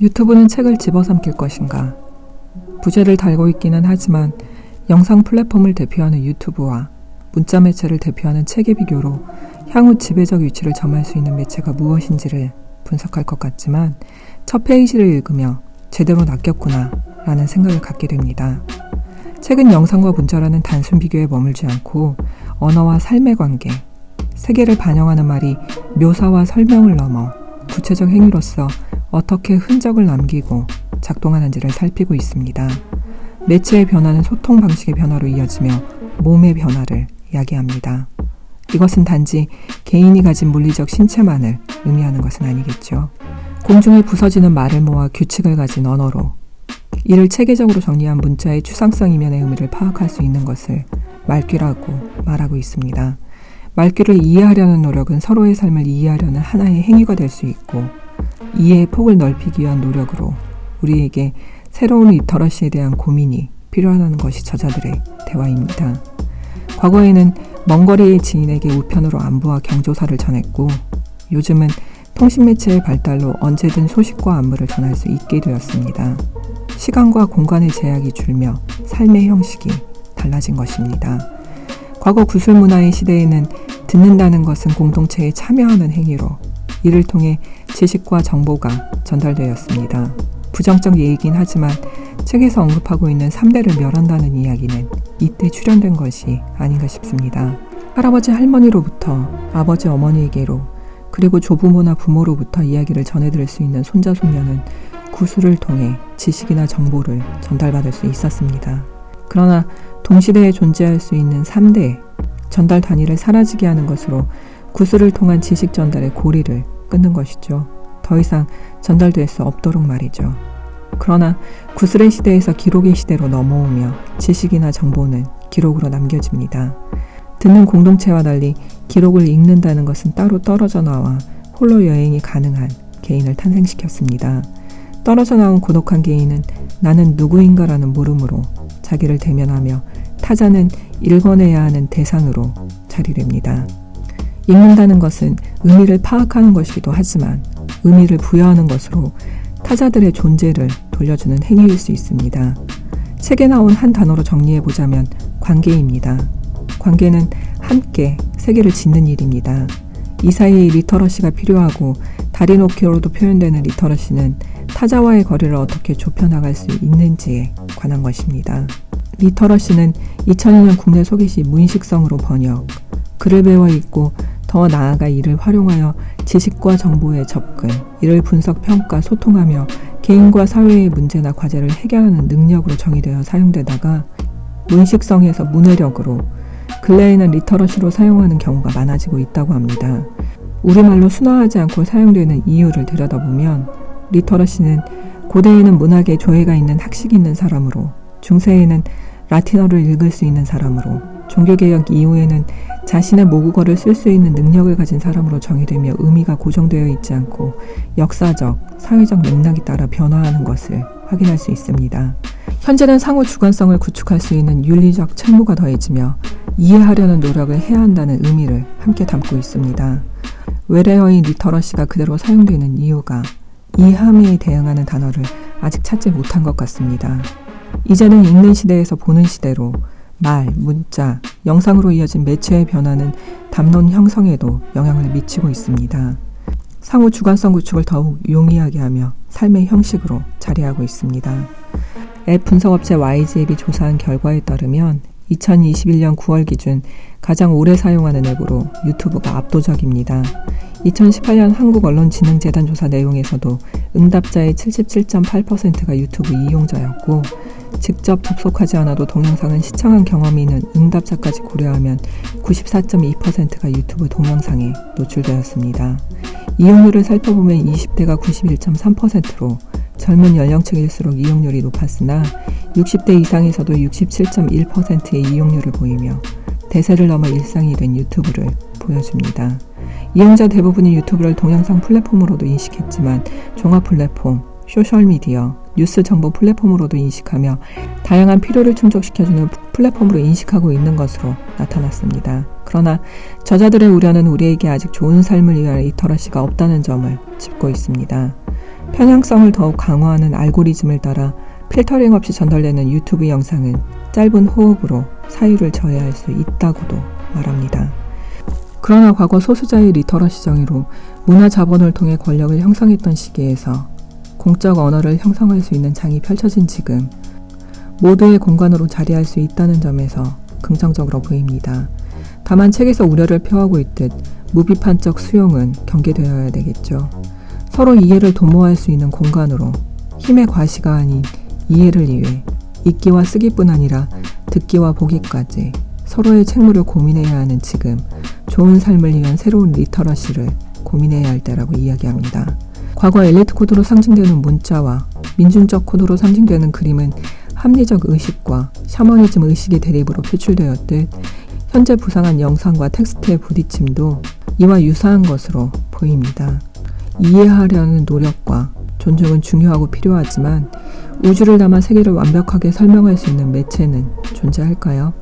유튜브는 책을 집어삼킬 것인가? 부제를 달고 있기는 하지만 영상 플랫폼을 대표하는 유튜브와 문자 매체를 대표하는 책의 비교로 향후 지배적 위치를 점할 수 있는 매체가 무엇인지를 분석할 것 같지만 첫 페이지를 읽으며 제대로 낚였구나 라는 생각을 갖게 됩니다. 책은 영상과 문자라는 단순 비교에 머물지 않고 언어와 삶의 관계, 세계를 반영하는 말이 묘사와 설명을 넘어 구체적 행위로서 어떻게 흔적을 남기고 작동하는지를 살피고 있습니다. 매체의 변화는 소통 방식의 변화로 이어지며 몸의 변화를 야기합니다. 이것은 단지 개인이 가진 물리적 신체만을 의미하는 것은 아니겠죠. 공중에 부서지는 말을 모아 규칙을 가진 언어로 이를 체계적으로 정리한 문자의 추상성 이면의 의미를 파악할 수 있는 것을 말귀라고 말하고 있습니다. 말귀를 이해하려는 노력은 서로의 삶을 이해하려는 하나의 행위가 될 수 있고 이해의 폭을 넓히기 위한 노력으로 우리에게 새로운 리터러시에 대한 고민이 필요하다는 것이 저자들의 대화입니다. 과거에는 먼 거리의 지인에게 우편으로 안부와 경조사를 전했고 요즘은 통신매체의 발달로 언제든 소식과 안부를 전할 수 있게 되었습니다. 시간과 공간의 제약이 줄며 삶의 형식이 달라진 것입니다. 과거 구술 문화의 시대에는 듣는다는 것은 공동체에 참여하는 행위로 이를 통해 지식과 정보가 전달되었습니다. 부정적 예이긴 하지만 책에서 언급하고 있는 3대를 멸한다는 이야기는 이때 출연된 것이 아닌가 싶습니다. 할아버지 할머니로부터 아버지 어머니에게로 그리고 조부모나 부모로부터 이야기를 전해드릴 수 있는 손자 손녀는 구술을 통해 지식이나 정보를 전달받을 수 있었습니다. 그러나 동시대에 존재할 수 있는 3대 전달 단위를 사라지게 하는 것으로 구술을 통한 지식 전달의 고리를 끊는 것이죠. 더 이상 전달될 수 없도록 말이죠. 그러나 구슬의 시대에서 기록의 시대로 넘어오며 지식이나 정보는 기록으로 남겨집니다. 듣는 공동체와 달리 기록을 읽는다는 것은 따로 떨어져 나와 홀로 여행이 가능한 개인을 탄생시켰습니다. 떨어져 나온 고독한 개인은 나는 누구인가라는 물음으로 자기를 대면하며 타자는 읽어내야 하는 대상으로 자리됩니다. 읽는다는 것은 의미를 파악하는 것이기도 하지만 의미를 부여하는 것으로 타자들의 존재를 돌려주는 행위일 수 있습니다. 책에 나온 한 단어로 정리해 보자면 관계입니다. 관계는 함께 세계를 짓는 일입니다. 이 사이에 리터러시가 필요하고 다리노키로도 표현되는 리터러시는 타자와의 거리를 어떻게 좁혀나갈 수 있는지에 관한 것입니다. 리터러시는 2002년 국내 소개시 무인식성으로 번역, 글을 배워 읽고 더 나아가 이를 활용하여 지식과 정보에 접근, 이를 분석, 평가, 소통하며 개인과 사회의 문제나 과제를 해결하는 능력으로 정의되어 사용되다가 무의식성에서 문해력으로 근래에는 리터러시로 사용하는 경우가 많아지고 있다고 합니다. 우리말로 순화하지 않고 사용되는 이유를 들여다보면 리터러시는 고대에는 문학에 조예가 있는 학식이 있는 사람으로 중세에는 라틴어를 읽을 수 있는 사람으로 종교개혁 이후에는 자신의 모국어를 쓸 수 있는 능력을 가진 사람으로 정의되며 의미가 고정되어 있지 않고 역사적, 사회적 맥락에 따라 변화하는 것을 확인할 수 있습니다. 현재는 상호 주관성을 구축할 수 있는 윤리적 책무가 더해지며 이해하려는 노력을 해야 한다는 의미를 함께 담고 있습니다. 외래어인 리터러시가 그대로 사용되는 이유가 이 함의에 대응하는 단어를 아직 찾지 못한 것 같습니다. 이제는 읽는 시대에서 보는 시대로 말, 문자, 영상으로 이어진 매체의 변화는 담론 형성에도 영향을 미치고 있습니다. 상호 주관성 구축을 더욱 용이하게 하며 삶의 형식으로 자리하고 있습니다. 앱 분석업체 YG앱이 조사한 결과에 따르면 2021년 9월 기준 가장 오래 사용하는 앱으로 유튜브가 압도적입니다. 2018년 한국언론진흥재단 조사 내용에서도 응답자의 77.8%가 유튜브 이용자였고 직접 접속하지 않아도 동영상은 시청한 경험이 있는 응답자까지 고려하면 94.2%가 유튜브 동영상에 노출되었습니다. 이용률을 살펴보면 20대가 91.3%로 젊은 연령층일수록 이용률이 높았으나 60대 이상에서도 67.1%의 이용률을 보이며 대세를 넘어 일상이 된 유튜브를 보여줍니다. 이용자 대부분이 유튜브를 동영상 플랫폼으로도 인식했지만 종합 플랫폼, 소셜미디어, 뉴스 정보 플랫폼으로도 인식하며 다양한 필요를 충족시켜주는 플랫폼으로 인식하고 있는 것으로 나타났습니다. 그러나 저자들의 우려는 우리에게 아직 좋은 삶을 위한 리터러시가 없다는 점을 짚고 있습니다. 편향성을 더욱 강화하는 알고리즘을 따라 필터링 없이 전달되는 유튜브 영상은 짧은 호흡으로 사유를 저해할 수 있다고도 말합니다. 그러나 과거 소수자의 리터러시 정의로 문화 자본을 통해 권력을 형성했던 시기에서 공적 언어를 형성할 수 있는 장이 펼쳐진 지금 모두의 공간으로 자리할 수 있다는 점에서 긍정적으로 보입니다. 다만 책에서 우려를 표하고 있듯 무비판적 수용은 경계되어야 되겠죠. 서로 이해를 도모할 수 있는 공간으로 힘의 과시가 아닌 이해를 위해 읽기와 쓰기뿐 아니라 듣기와 보기까지 서로의 책무를 고민해야 하는 지금 좋은 삶을 위한 새로운 리터러시를 고민해야 할 때라고 이야기합니다. 과거 엘리트 코드로 상징되는 문자와 민중적 코드로 상징되는 그림은 합리적 의식과 샤머니즘 의식의 대립으로 표출되었듯 현재 부상한 영상과 텍스트의 부딪힘도 이와 유사한 것으로 보입니다. 이해하려는 노력과 존중은 중요하고 필요하지만 우주를 담아 세계를 완벽하게 설명할 수 있는 매체는 존재할까요?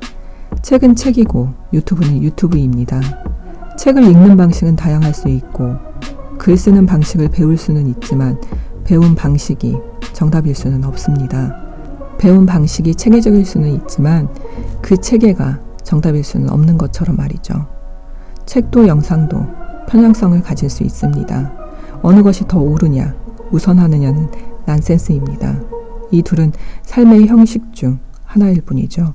책은 책이고 유튜브는 유튜브입니다. 책을 읽는 방식은 다양할 수 있고 글 쓰는 방식을 배울 수는 있지만 배운 방식이 정답일 수는 없습니다. 배운 방식이 체계적일 수는 있지만 그 체계가 정답일 수는 없는 것처럼 말이죠. 책도 영상도 편향성을 가질 수 있습니다. 어느 것이 더 옳으냐, 우선하느냐는 난센스입니다. 이 둘은 삶의 형식 중 하나일 뿐이죠.